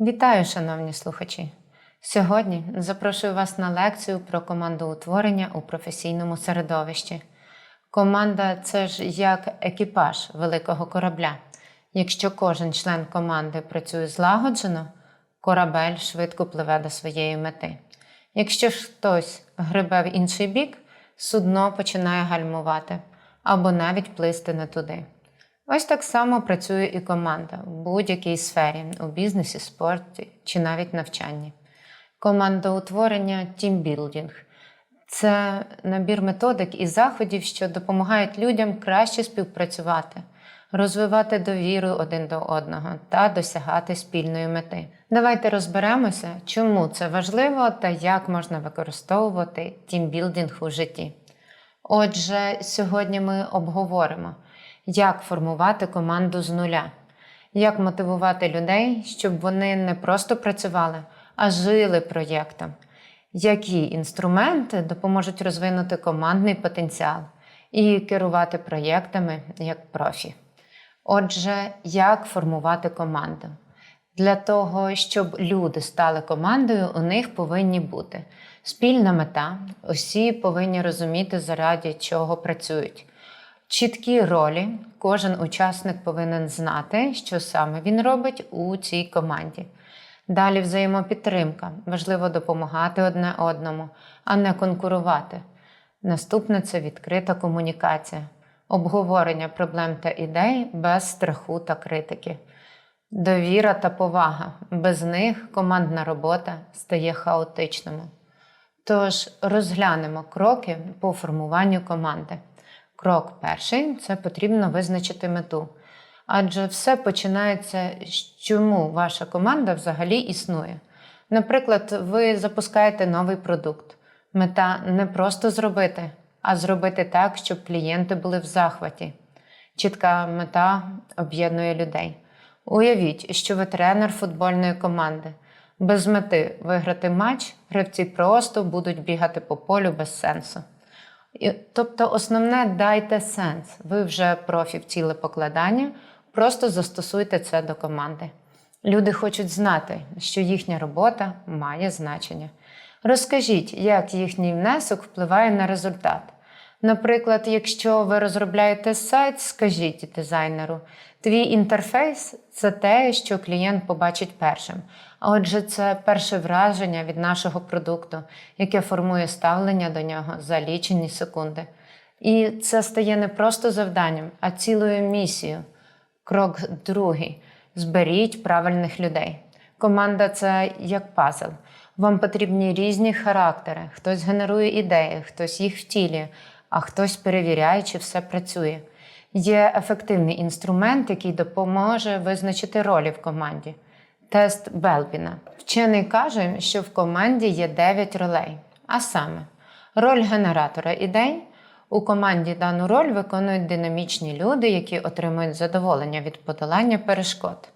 Вітаю, шановні слухачі! Сьогодні запрошую вас на лекцію про командоутворення у професійному середовищі. Команда це ж як екіпаж великого корабля. Якщо кожен член команди працює злагоджено, корабель швидко пливе до своєї мети. Якщо ж хтось гребе в інший бік, судно починає гальмувати або навіть плисти не туди. Ось так само працює і команда в будь-якій сфері у бізнесі, спорті чи навіть навчанні. Командоутворення тімбілдинг це набір методик і заходів, що допомагають людям краще співпрацювати, розвивати довіру один до одного та досягати спільної мети. Давайте розберемося, чому це важливо та як можна використовувати тімбілдинг у житті. Отже, сьогодні ми обговоримо, як формувати команду з нуля, як мотивувати людей, щоб вони не просто працювали, а жили проєктом, які інструменти допоможуть розвинути командний потенціал і керувати проєктами як профі. Отже, як формувати команду? Для того, щоб люди стали командою, у них повинні бути спільна мета, усі повинні розуміти, заради чого працюють. Чіткі ролі, кожен учасник повинен знати, що саме він робить у цій команді. Далі взаємопідтримка. Важливо допомагати одне одному, а не конкурувати. Наступне це відкрита комунікація, обговорення проблем та ідей без страху та критики. Довіра та повага. Без них командна робота стає хаотичною. Тож розглянемо кроки по формуванню команди. Крок перший це потрібно визначити мету. Адже все починається з чому ваша команда взагалі існує. Наприклад, ви запускаєте новий продукт. Мета не просто зробити, а зробити так, щоб клієнти були в захваті. Чітка мета об'єднує людей. Уявіть, що ви тренер футбольної команди. Без мети виграти матч, гравці просто будуть бігати по полю без сенсу. Тобто, основне дайте сенс. Ви вже профі в ціле покладання, просто застосуйте це до команди. Люди хочуть знати, що їхня робота має значення. Розкажіть, як їхній внесок впливає на результат. Наприклад, якщо ви розробляєте сайт, скажіть дизайнеру, твій інтерфейс це те, що клієнт побачить першим. А отже, це перше враження від нашого продукту, яке формує ставлення до нього за лічені секунди. І це стає не просто завданням, а цілою місією. Крок другий: зберіть правильних людей. Команда це як пазл. Вам потрібні різні характери. Хтось генерує ідеї, хтось їх втілює, а хтось перевіряє, чи все працює. Є ефективний інструмент, який допоможе визначити ролі в команді. Тест Белбіна. Вчений каже, що в команді є 9 ролей. А саме, роль генератора ідей. У команді дану роль виконують динамічні люди, які отримують задоволення від подолання перешкод.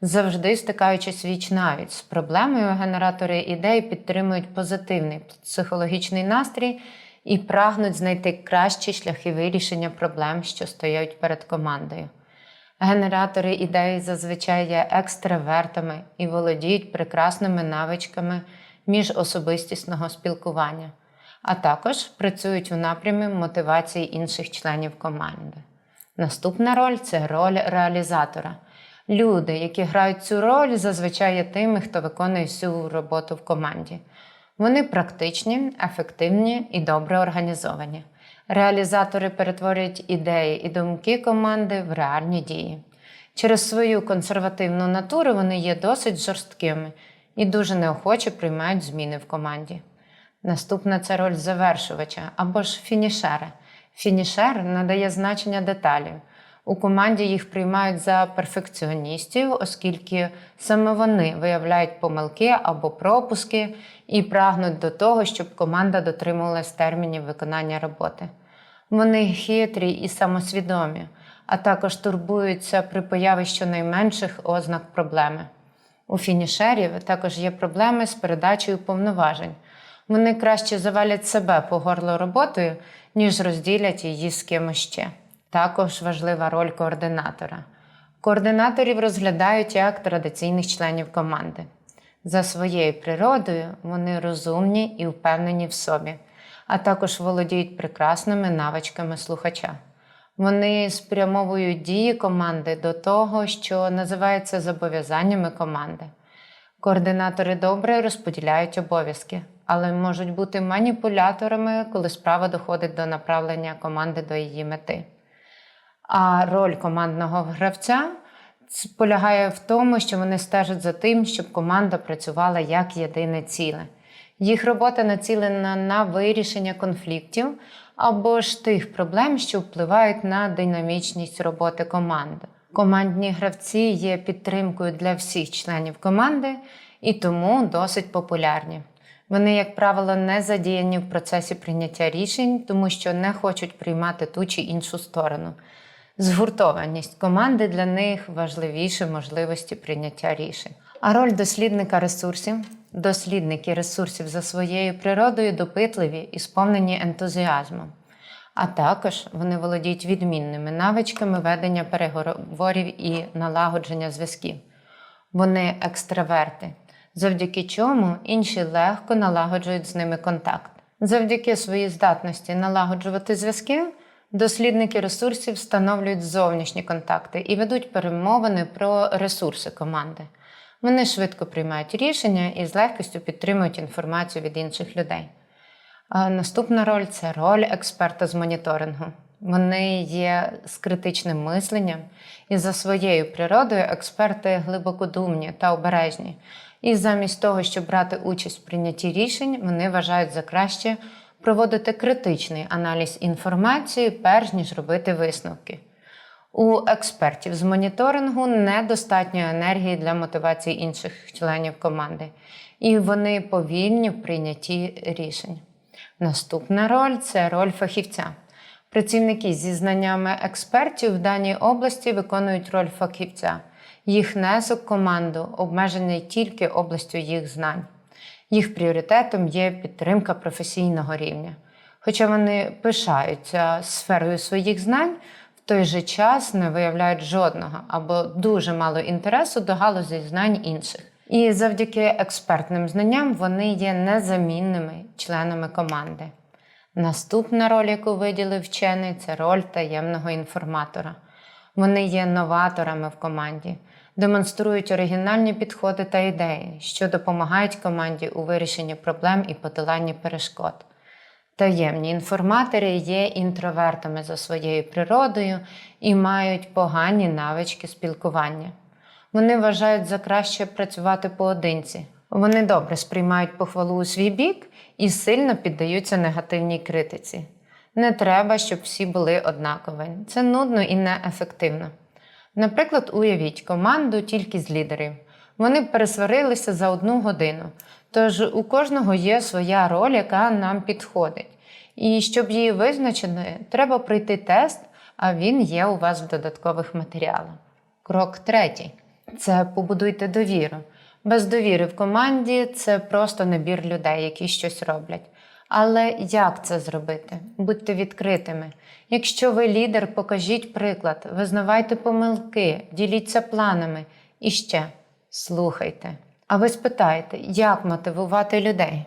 Завжди стикаючись віч навіть з проблемою, генератори ідей підтримують позитивний психологічний настрій і прагнуть знайти кращі шляхи вирішення проблем, що стоять перед командою. Генератори ідей зазвичай є екстравертами і володіють прекрасними навичками міжособистісного спілкування, а також працюють у напрямі мотивації інших членів команди. Наступна роль це роль реалізатора. Люди, які грають цю роль, зазвичай є тими, хто виконує всю роботу в команді. Вони практичні, ефективні і добре організовані. Реалізатори перетворюють ідеї і думки команди в реальні дії. Через свою консервативну натуру вони є досить жорсткими і дуже неохоче приймають зміни в команді. Наступна це роль завершувача або ж фінішера. Фінішер надає значення деталів. У команді їх приймають за перфекціоністів, оскільки саме вони виявляють помилки або пропуски і прагнуть до того, щоб команда дотримувалась термінів виконання роботи. Вони хитрі і самосвідомі, а також турбуються при появі щонайменших ознак проблеми. У фінішерів також є проблеми з передачею повноважень. Вони краще завалять себе по горло роботою, ніж розділять її з кимось ще. Також важлива роль координатора. Координаторів розглядають як традиційних членів команди. За своєю природою вони розумні і впевнені в собі, а також володіють прекрасними навичками слухача. Вони спрямовують дії команди до того, що називається зобов'язаннями команди. Координатори добре розподіляють обов'язки, але можуть бути маніпуляторами, коли справа доходить до направлення команди до її мети. А роль командного гравця полягає в тому, що вони стежать за тим, щоб команда працювала як єдине ціле. Їх робота націлена на вирішення конфліктів або ж тих проблем, що впливають на динамічність роботи команди. Командні гравці є підтримкою для всіх членів команди і тому досить популярні. Вони, як правило, не задіяні в процесі прийняття рішень, тому що не хочуть приймати ту чи іншу сторону. Згуртованість команди для них важливіше можливості прийняття рішень. А роль дослідника ресурсів дослідники ресурсів за своєю природою допитливі і сповнені ентузіазмом. А також вони володіють відмінними навичками ведення переговорів і налагодження зв'язків. Вони екстраверти, завдяки чому інші легко налагоджують з ними контакт. Завдяки своїй здатності налагоджувати зв'язки, дослідники ресурсів встановлюють зовнішні контакти і ведуть перемовини про ресурси команди. Вони швидко приймають рішення і з легкістю підтримують інформацію від інших людей. Наступна роль це роль експерта з моніторингу. Вони є з критичним мисленням, і за своєю природою експерти глибокодумні та обережні. І замість того, щоб брати участь в прийнятті рішень, вони вважають за краще проводити критичний аналіз інформації, перш ніж робити висновки. У експертів з моніторингу недостатньо енергії для мотивації інших членів команди, і вони повільні в прийнятті рішень. Наступна роль це роль фахівця. Працівники зі знаннями експертів в даній області виконують роль фахівця. Їх внесок команду обмежений тільки областю їх знань. Їх пріоритетом є підтримка професійного рівня. Хоча вони пишаються сферою своїх знань, в той же час не виявляють жодного або дуже мало інтересу до галузі знань інших. І завдяки експертним знанням вони є незамінними членами команди. Наступна роль, яку виділив вчений, це роль таємного інформатора. Вони є новаторами в команді, демонструють оригінальні підходи та ідеї, що допомагають команді у вирішенні проблем і подоланні перешкод. Таємні інформатори є інтровертами за своєю природою і мають погані навички спілкування. Вони вважають за краще працювати поодинці. Вони добре сприймають похвалу у свій бік і сильно піддаються негативній критиці. Не треба, щоб всі були однакові. Це нудно і неефективно. Наприклад, уявіть команду тільки з лідерів. Вони пересварилися за одну годину. Тож у кожного є своя роль, яка нам підходить. І щоб її визначити, треба пройти тест, а він є у вас в додаткових матеріалах. Крок третій це побудуйте довіру. Без довіри в команді це просто набір людей, які щось роблять. Але як це зробити? Будьте відкритими. Якщо ви лідер, покажіть приклад, визнавайте помилки, діліться планами і ще слухайте. А ви спитаєте, як мотивувати людей?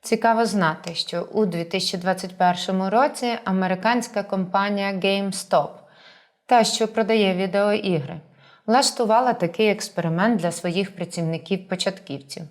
Цікаво знати, що у 2021 році американська компанія GameStop, та що продає відеоігри, влаштувала такий експеримент для своїх працівників-початківців.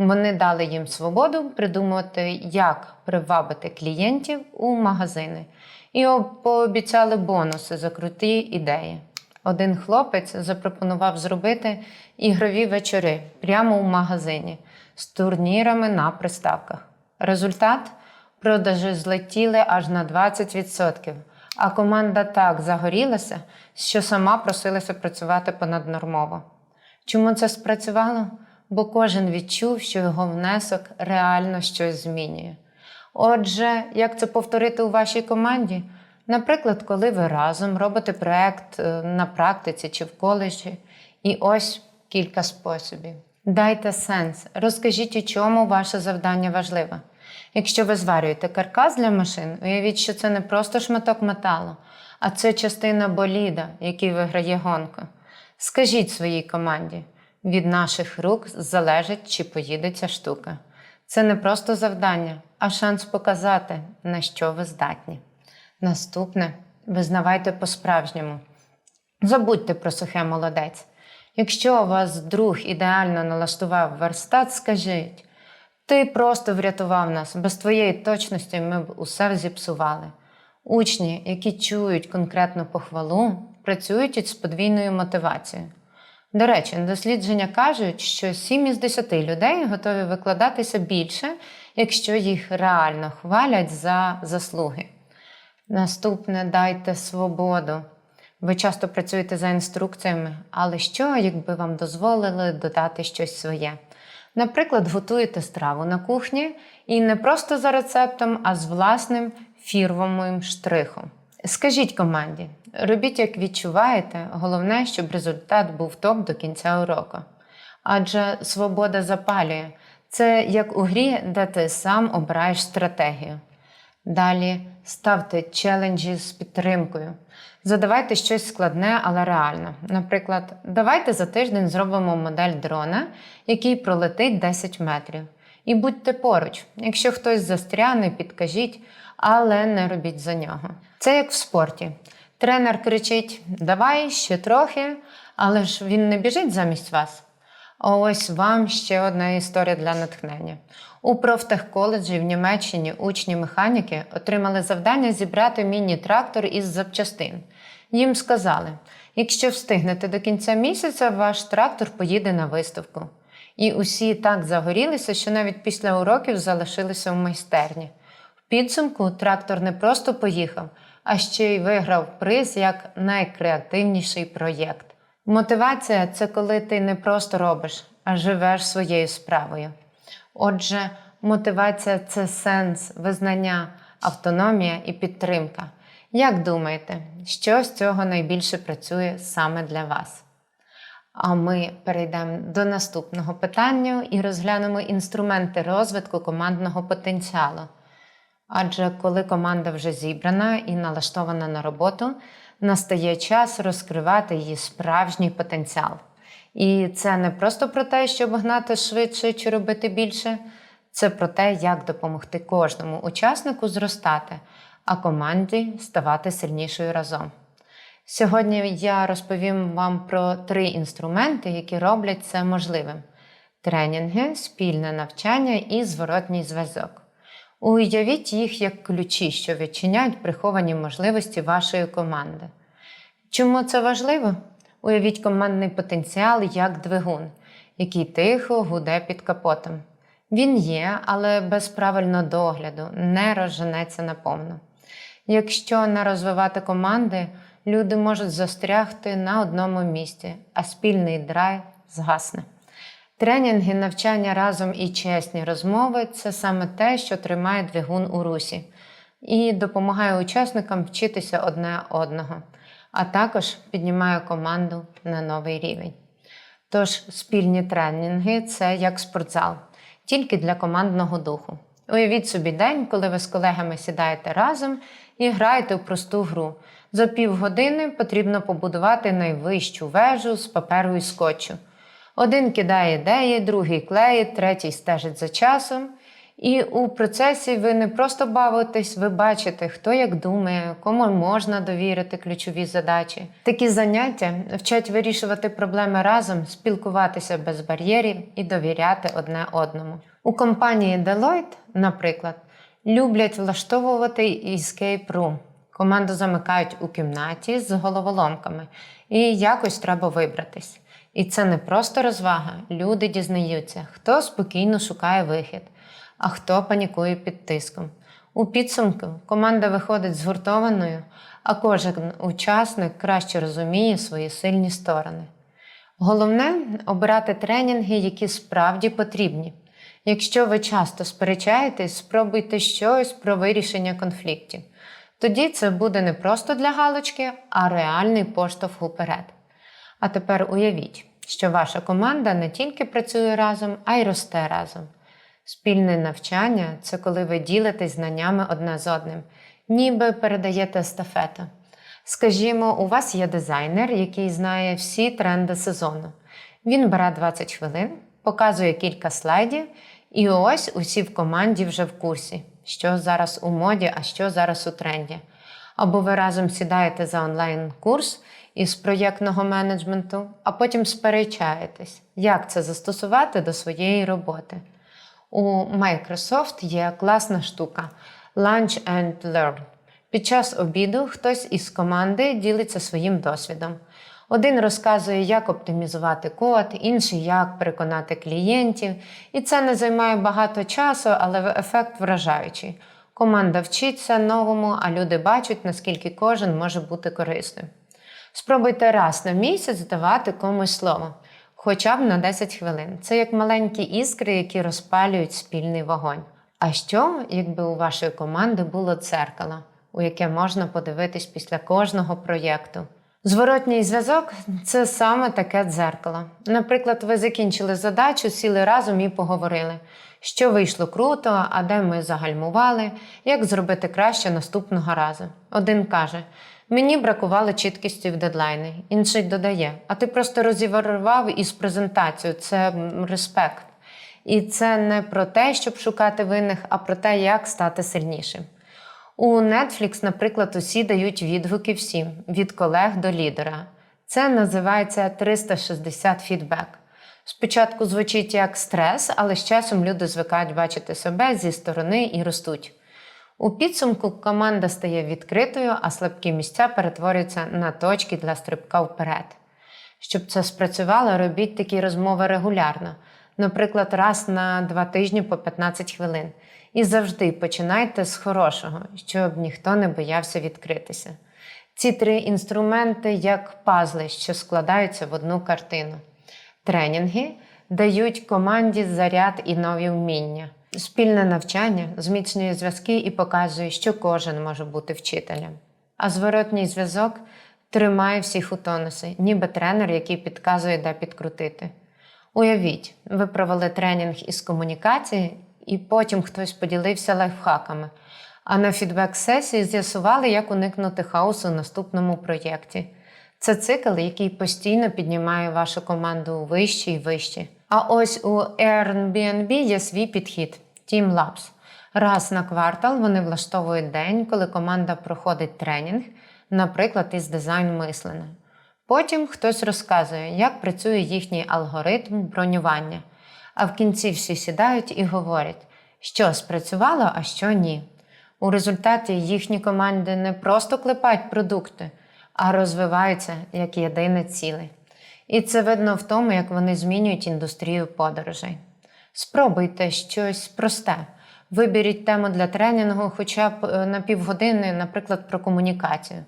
Вони дали їм свободу придумати, як привабити клієнтів у магазини, і пообіцяли бонуси за круті ідеї. Один хлопець запропонував зробити ігрові вечори прямо у магазині з турнірами на приставках. Результат продажі злетіли аж на 20%, а команда так загорілася, що сама просилася працювати понаднормово. Чому це спрацювало? Бо кожен відчув, що його внесок реально щось змінює. Отже, як це повторити у вашій команді? Наприклад, коли ви разом робите проект е, на практиці чи в коледжі, і ось кілька способів. Дайте сенс, розкажіть, у чому ваше завдання важливе. Якщо ви зварюєте каркас для машин, уявіть, що це не просто шматок металу, а це частина боліда, який виграє гонку. Скажіть своїй команді, від наших рук залежить, чи поїде ця штука. Це не просто завдання, а шанс показати, на що ви здатні. Наступне визнавайте по-справжньому. Забудьте про сухе молодець. Якщо вас друг ідеально налаштував верстат, скажіть: ти просто врятував нас, без твоєї точності ми б усе зіпсували. Учні, які чують конкретну похвалу, працюють із подвійною мотивацією. До речі, дослідження кажуть, що 7 із 10 людей готові викладатися більше, якщо їх реально хвалять за заслуги. Наступне дайте свободу. Ви часто працюєте за інструкціями, але що, якби вам дозволили додати щось своє? Наприклад, готуєте страву на кухні і не просто за рецептом, а з власним фірмовим штрихом. Скажіть команді, робіть, як відчуваєте, головне, щоб результат був топ до кінця уроку. Адже свобода запалює. Це як у грі, де ти сам обираєш стратегію. Далі ставте челенджі з підтримкою. Задавайте щось складне, але реально. Наприклад, давайте за тиждень зробимо модель дрона, який пролетить 10 метрів. І будьте поруч. Якщо хтось застряне, підкажіть, але не робіть за нього. Це як в спорті. Тренер кричить: Давай ще трохи, але ж він не біжить замість вас. Ось вам ще одна історія для натхнення. У профтехколеджі в Німеччині учні механіки отримали завдання зібрати міні-трактор із запчастин. Їм сказали: якщо встигнете до кінця місяця, ваш трактор поїде на виставку. І усі так загорілися, що навіть після уроків залишилися в майстерні. В підсумку трактор не просто поїхав, а ще й виграв приз як найкреативніший проєкт. Мотивація це коли ти не просто робиш, а живеш своєю справою. Отже, мотивація це сенс, визнання, автономія і підтримка. Як думаєте, що з цього найбільше працює саме для вас? А ми перейдемо до наступного питання і розглянемо інструменти розвитку командного потенціалу. Адже коли команда вже зібрана і налаштована на роботу, настає час розкривати її справжній потенціал. І це не просто про те, щоб гнати швидше чи робити більше, це про те, як допомогти кожному учаснику зростати, а команді ставати сильнішою разом. Сьогодні я розповім вам про три інструменти, які роблять це можливим: тренінги, спільне навчання і зворотній зв'язок. Уявіть їх як ключі, що відчиняють приховані можливості вашої команди. Чому це важливо? Уявіть командний потенціал як двигун, який тихо гуде під капотом. Він є, але без правильного догляду не розженеться наповну. Якщо не розвивати команди, люди можуть застрягти на одному місці, а спільний драйв згасне. Тренінги, навчання разом і чесні розмови це саме те, що тримає двигун у русі, і допомагає учасникам вчитися одне одного, а також піднімає команду на новий рівень. Тож спільні тренінги це як спортзал, тільки для командного духу. Уявіть собі день, коли ви з колегами сідаєте разом і граєте в просту гру. За півгодини потрібно побудувати найвищу вежу з паперу і скотчу. Один кидає ідеї, другий клеїть, третій стежить за часом. І у процесі ви не просто бавитесь, ви бачите, хто як думає, кому можна довірити ключові задачі. Такі заняття вчать вирішувати проблеми разом, спілкуватися без бар'єрів і довіряти одне одному. У компанії Deloitte, наприклад, люблять влаштовувати escape room. Команду замикають у кімнаті з головоломками, і якось треба вибратись. І це не просто розвага. Люди дізнаються, хто спокійно шукає вихід, а хто панікує під тиском. У підсумку команда виходить згуртованою, а кожен учасник краще розуміє свої сильні сторони. Головне обирати тренінги, які справді потрібні. Якщо ви часто сперечаєтесь, спробуйте щось про вирішення конфліктів. Тоді це буде не просто для галочки, а реальний поштовх уперед. А тепер уявіть, що ваша команда не тільки працює разом, а й росте разом. Спільне навчання це коли ви ділитесь знаннями одне з одним, ніби передаєте естафету. Скажімо, у вас є дизайнер, який знає всі тренди сезону. Він бере 20 хвилин, показує кілька слайдів, і ось усі в команді вже в курсі, що зараз у моді, а що зараз у тренді. Або ви разом сідаєте за онлайн-курс із проєктного менеджменту, а потім сперечаєтесь, як це застосувати до своєї роботи. У Microsoft є класна штука Lunch and Learn. Під час обіду хтось із команди ділиться своїм досвідом. Один розказує, як оптимізувати код, інший як переконати клієнтів. І це не займає багато часу, але ефект вражаючий. Команда вчиться новому, а люди бачать, наскільки кожен може бути корисним. Спробуйте раз на місяць давати комусь слово, хоча б на 10 хвилин. Це як маленькі іскри, які розпалюють спільний вогонь. А що, якби у вашої команди було дзеркало, у яке можна подивитись після кожного проєкту? Зворотній зв'язок це саме таке дзеркало. Наприклад, ви закінчили задачу, сіли разом і поговорили, що вийшло круто, а де ми загальмували, як зробити краще наступного разу. Один каже: Мені бракувало чіткості в дедлайни. Інший додає: А ти просто розірвав із презентацією, це респект. І це не про те, щоб шукати винних, а про те, як стати сильнішим. У Netflix, наприклад, усі дають відгуки всім від колег до лідера. Це називається 360 фідбек. Спочатку звучить як стрес, але з часом люди звикають бачити себе зі сторони і ростуть. У підсумку команда стає відкритою, а слабкі місця перетворюються на точки для стрибка вперед. Щоб це спрацювало, робіть такі розмови регулярно, наприклад, раз на два тижні по 15 хвилин. І завжди починайте з хорошого, щоб ніхто не боявся відкритися. Ці три інструменти як пазли, що складаються в одну картину. Тренінги дають команді заряд і нові вміння. Спільне навчання зміцнює зв'язки і показує, що кожен може бути вчителем. А зворотній зв'язок тримає всіх у тонусі, ніби тренер, який підказує, де підкрутити. Уявіть, ви провели тренінг із комунікації, і потім хтось поділився лайфхаками. А на фідбек-сесії з'ясували, як уникнути хаосу в наступному проєкті. Це цикл, який постійно піднімає вашу команду вище і вище. А ось у Airbnb є свій підхід Team Labs. Раз на квартал вони влаштовують день, коли команда проходить тренінг, наприклад, із дизайн мислення. Потім хтось розказує, як працює їхній алгоритм бронювання. А в кінці всі сідають і говорять, що спрацювало, а що ні. У результаті їхні команди не просто клепають продукти, а розвиваються як єдине ціле. І це видно в тому, як вони змінюють індустрію подорожей. Спробуйте щось просте. Виберіть тему для тренінгу хоча б е, на півгодини, наприклад, про комунікацію.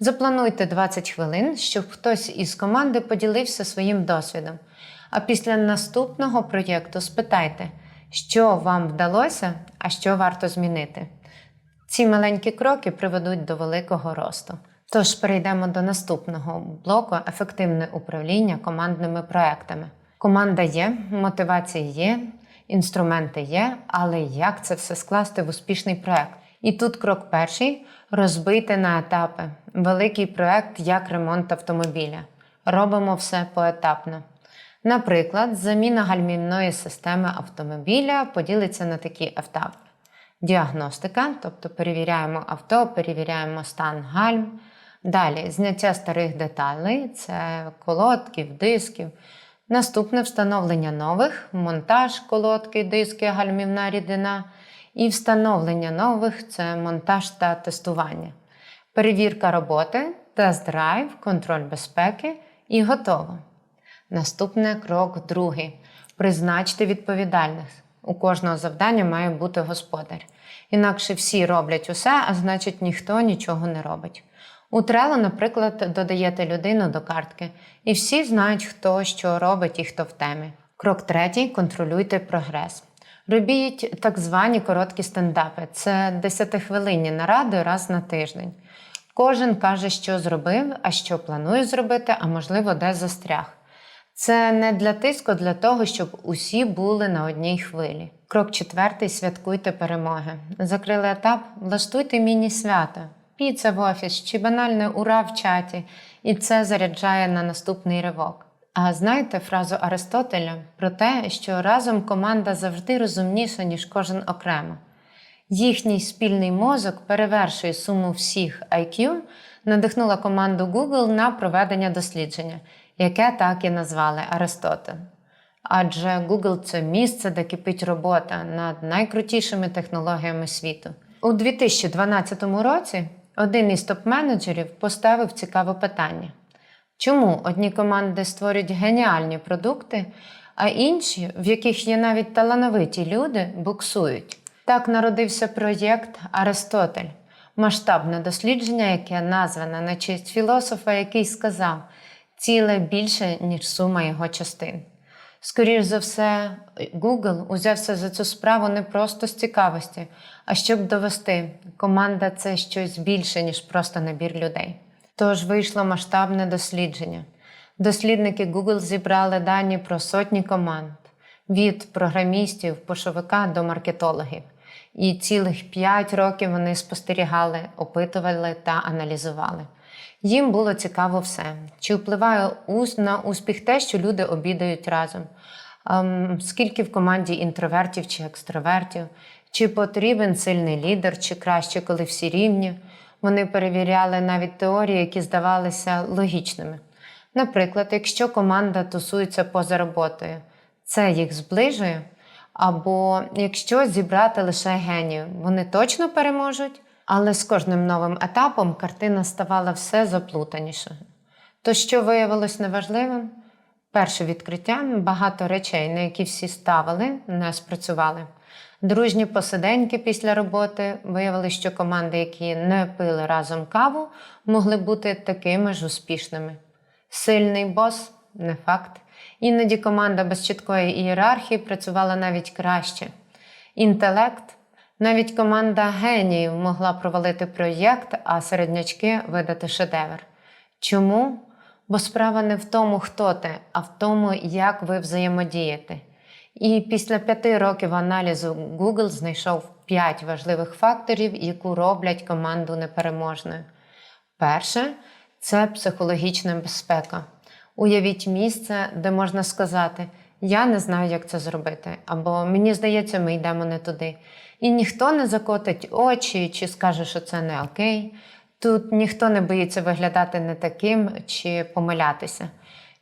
Заплануйте 20 хвилин, щоб хтось із команди поділився своїм досвідом. А після наступного проєкту спитайте, що вам вдалося, а що варто змінити. Ці маленькі кроки приведуть до великого росту. Тож перейдемо до наступного блоку ефективне управління командними проектами. Команда є, мотивація є, інструменти є, але як це все скласти в успішний проект? І тут крок перший розбити на етапи. Великий проект як ремонт автомобіля. Робимо все поетапно. Наприклад, заміна гальмівної системи автомобіля поділиться на такі етапи. Діагностика, тобто перевіряємо авто, перевіряємо стан гальм. Далі зняття старих деталей, це колодків, дисків. Наступне встановлення нових, монтаж колодки, диски, гальмівна рідина. І встановлення нових це монтаж та тестування. Перевірка роботи, тест-драйв, контроль безпеки і готово. Наступний крок другий. Призначте відповідальних. У кожного завдання має бути господар. Інакше всі роблять усе, а значить ніхто нічого не робить. У Trello, наприклад, додаєте людину до картки, і всі знають, хто що робить і хто в темі. Крок третій контролюйте прогрес. Робіть так звані короткі стендапи. Це 10-хвилинні наради раз на тиждень. Кожен каже, що зробив, а що планує зробити, а можливо, де застряг. Це не для тиску, для того, щоб усі були на одній хвилі. Крок четвертий святкуйте перемоги. Закрили етап, влаштуйте міні-свято. піца в офіс чи банальне ура в чаті, і це заряджає на наступний ривок. А знаєте фразу Аристотеля про те, що разом команда завжди розумніша, ніж кожен окремо. Їхній спільний мозок перевершує суму всіх IQ, надихнула команду Google на проведення дослідження, яке так і назвали Аристотель. Адже Google це місце, де кипить робота над найкрутішими технологіями світу. У 2012 році один із топ-менеджерів поставив цікаве питання: чому одні команди створюють геніальні продукти, а інші, в яких є навіть талановиті люди, буксують? Так народився проєкт Аристотель, масштабне дослідження, яке назване на честь філософа, який сказав: ціле більше, ніж сума його частин. Скоріш за все, Google узявся за цю справу не просто з цікавості, а щоб довести, команда це щось більше, ніж просто набір людей. Тож вийшло масштабне дослідження. Дослідники Google зібрали дані про сотні команд від програмістів, пошовика до маркетологів. І цілих п'ять років вони спостерігали, опитували та аналізували. Їм було цікаво все. Чи впливає на успіх те, що люди обідають разом? Ем, скільки в команді інтровертів чи екстравертів? Чи потрібен сильний лідер, чи краще, коли всі рівні? Вони перевіряли навіть теорії, які здавалися логічними. Наприклад, якщо команда тусується поза роботою, це їх зближує. Або якщо зібрати лише генію, вони точно переможуть, але з кожним новим етапом картина ставала все заплутанішою. То, що виявилось неважливим, перше відкриття багато речей, на які всі ставили, не спрацювали. Дружні посиденьки після роботи виявили, що команди, які не пили разом каву, могли бути такими ж успішними. Сильний бос не факт. Іноді команда без чіткої ієрархії працювала навіть краще. Інтелект, навіть команда геніїв могла провалити проєкт, а середнячки видати шедевр. Чому? Бо справа не в тому, хто ти, а в тому, як ви взаємодієте. І після п'яти років аналізу Google знайшов п'ять важливих факторів, які роблять команду непереможною. Перше це психологічна безпека. Уявіть місце, де можна сказати: Я не знаю, як це зробити, або мені здається, ми йдемо не туди. І ніхто не закотить очі чи скаже, що це не окей. Тут ніхто не боїться виглядати не таким чи помилятися.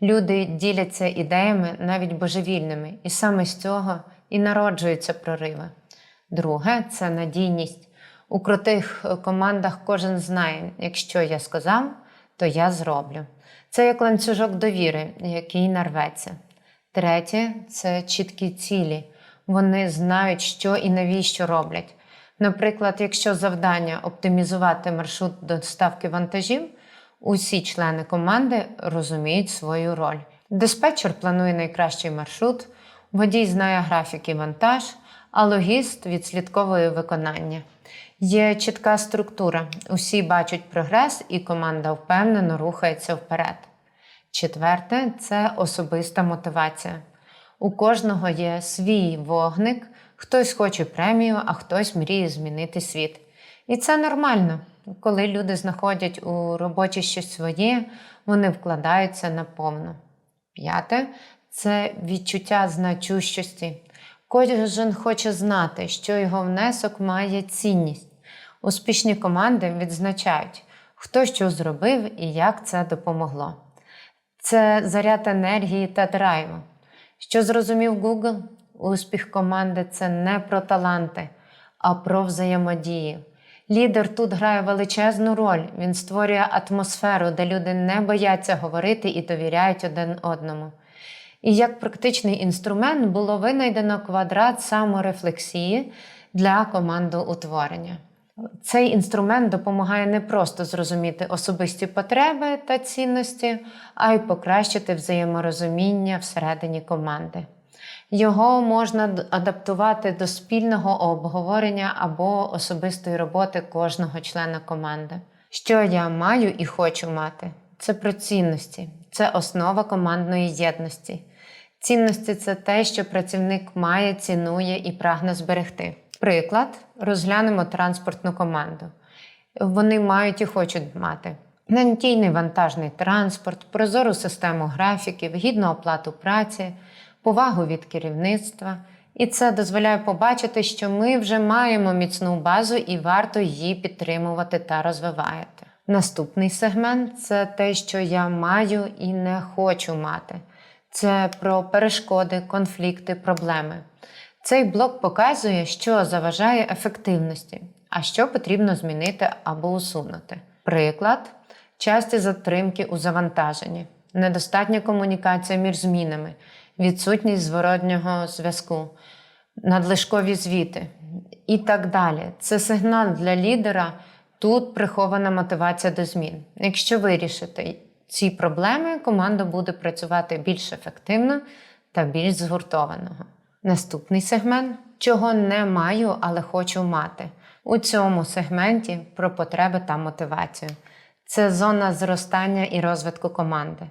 Люди діляться ідеями навіть божевільними, і саме з цього і народжуються прориви. Друге це надійність. У крутих командах кожен знає, якщо я сказав, то я зроблю. Це як ланцюжок довіри, який нарветься. Третє це чіткі цілі. Вони знають, що і навіщо роблять. Наприклад, якщо завдання оптимізувати маршрут доставки вантажів, усі члени команди розуміють свою роль. Диспетчер планує найкращий маршрут, водій знає графік і вантаж, а логіст відслідковує виконання. Є чітка структура, усі бачать прогрес, і команда впевнено рухається вперед. Четверте це особиста мотивація. У кожного є свій вогник, хтось хоче премію, а хтось мріє змінити світ. І це нормально. Коли люди знаходять у роботі щось своє, вони вкладаються наповну. П'яте це відчуття значущості. Кожен хоче знати, що його внесок має цінність. Успішні команди відзначають, хто що зробив і як це допомогло. Це заряд енергії та драйву. Що зрозумів Google? Успіх команди це не про таланти, а про взаємодію. Лідер тут грає величезну роль. Він створює атмосферу, де люди не бояться говорити і довіряють один одному. І як практичний інструмент було винайдено квадрат саморефлексії для командоутворення. Цей інструмент допомагає не просто зрозуміти особисті потреби та цінності, а й покращити взаєморозуміння всередині команди. Його можна адаптувати до спільного обговорення або особистої роботи кожного члена команди. Що я маю і хочу мати? Це про цінності, це основа командної єдності. Цінності це те, що працівник має, цінує і прагне зберегти. Приклад, розглянемо транспортну команду. вони мають і хочуть мати. Надійний вантажний транспорт, прозору систему графіків, гідну оплату праці, повагу від керівництва. І це дозволяє побачити, що ми вже маємо міцну базу і варто її підтримувати та розвивати. Наступний сегмент це те, що я маю і не хочу мати. Це про перешкоди, конфлікти, проблеми. Цей блок показує, що заважає ефективності, а що потрібно змінити або усунути. Приклад часті затримки у завантаженні, недостатня комунікація між змінами, відсутність зворотнього зв'язку, надлишкові звіти і так далі. Це сигнал для лідера. Тут прихована мотивація до змін. Якщо вирішити ці проблеми, команда буде працювати більш ефективно та більш згуртованого. Наступний сегмент чого не маю, але хочу мати. У цьому сегменті про потреби та мотивацію. Це зона зростання і розвитку команди.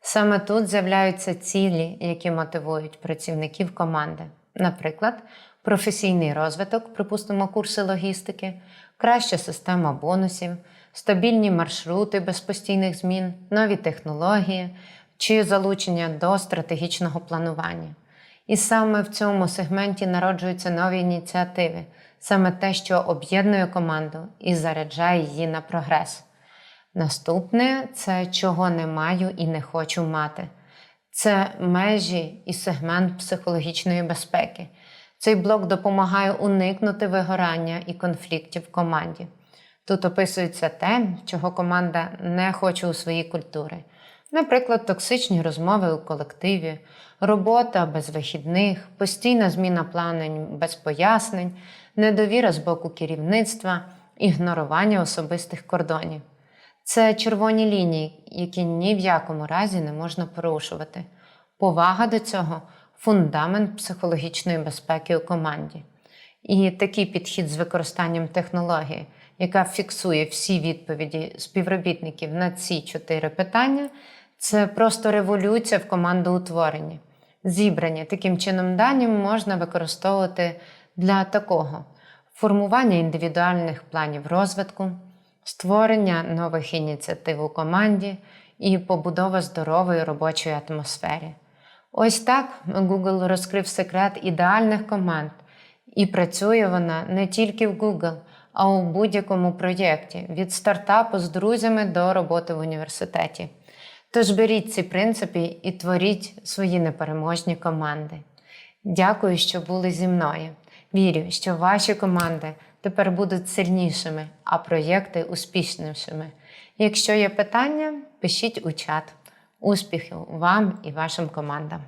Саме тут з'являються цілі, які мотивують працівників команди. Наприклад, професійний розвиток, припустимо, курси логістики, краща система бонусів, стабільні маршрути без постійних змін, нові технології чи залучення до стратегічного планування. І саме в цьому сегменті народжуються нові ініціативи, саме те, що об'єднує команду і заряджає її на прогрес. Наступне це чого не маю і не хочу мати. Це межі і сегмент психологічної безпеки. Цей блок допомагає уникнути вигорання і конфліктів в команді. Тут описується те, чого команда не хоче у своїй культурі. Наприклад, токсичні розмови у колективі, робота без вихідних, постійна зміна планень без пояснень, недовіра з боку керівництва, ігнорування особистих кордонів. Це червоні лінії, які ні в якому разі не можна порушувати. Повага до цього фундамент психологічної безпеки у команді. І такий підхід з використанням технології, яка фіксує всі відповіді співробітників на ці чотири питання, це просто революція в командоутворенні. Зібрані таким чином дані можна використовувати для такого формування індивідуальних планів розвитку, створення нових ініціатив у команді і побудова здорової робочої атмосфери. Ось так Google розкрив секрет ідеальних команд, і працює вона не тільки в Google, а у будь-якому проєкті від стартапу з друзями до роботи в університеті. Тож беріть ці принципи і творіть свої непереможні команди. Дякую, що були зі мною. Вірю, що ваші команди тепер будуть сильнішими, а проєкти успішнішими. Якщо є питання, пишіть у чат. Успіхів вам і вашим командам!